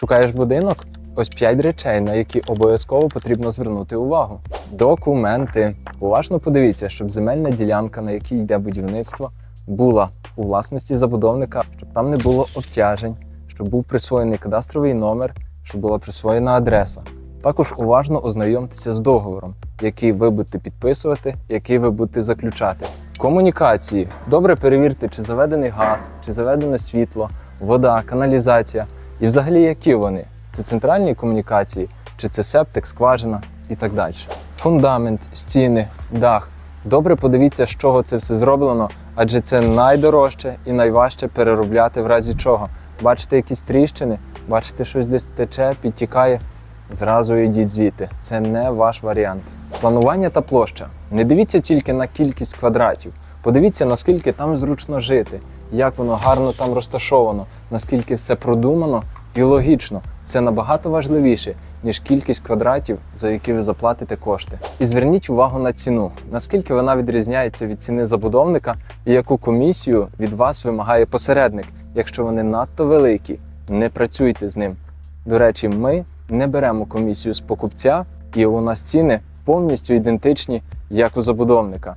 Шукаєш будинок? Ось 5 речей, на які обов'язково потрібно звернути увагу. Документи. Уважно подивіться, щоб земельна ділянка, на якій йде будівництво, була у власності забудовника, щоб там не було обтяжень, щоб був присвоєний кадастровий номер, щоб була присвоєна адреса. Також уважно ознайомтеся з договором, який ви будете підписувати, який ви будете заключати. Комунікації. Добре перевірте, чи заведений газ, чи заведене світло, вода, каналізація. І взагалі, які вони? Це центральні комунікації, чи це септик, скважина і так далі. Фундамент, стіни, дах. Добре подивіться, з чого це все зроблено, адже це найдорожче і найважче переробляти в разі чого. Бачите якісь тріщини, бачите, щось десь тече, підтікає. Зразу йдіть звідти. Це не ваш варіант. Планування та площа. Не дивіться тільки на кількість квадратів. Подивіться, наскільки там зручно жити, як воно гарно там розташовано, наскільки все продумано і логічно. Це набагато важливіше, ніж кількість квадратів, за які ви заплатите кошти. І зверніть увагу на ціну, наскільки вона відрізняється від ціни забудовника і яку комісію від вас вимагає посередник. Якщо вони надто великі, не працюйте з ним. До речі, ми не беремо комісію з покупця, і у нас ціни повністю ідентичні, як у забудовника.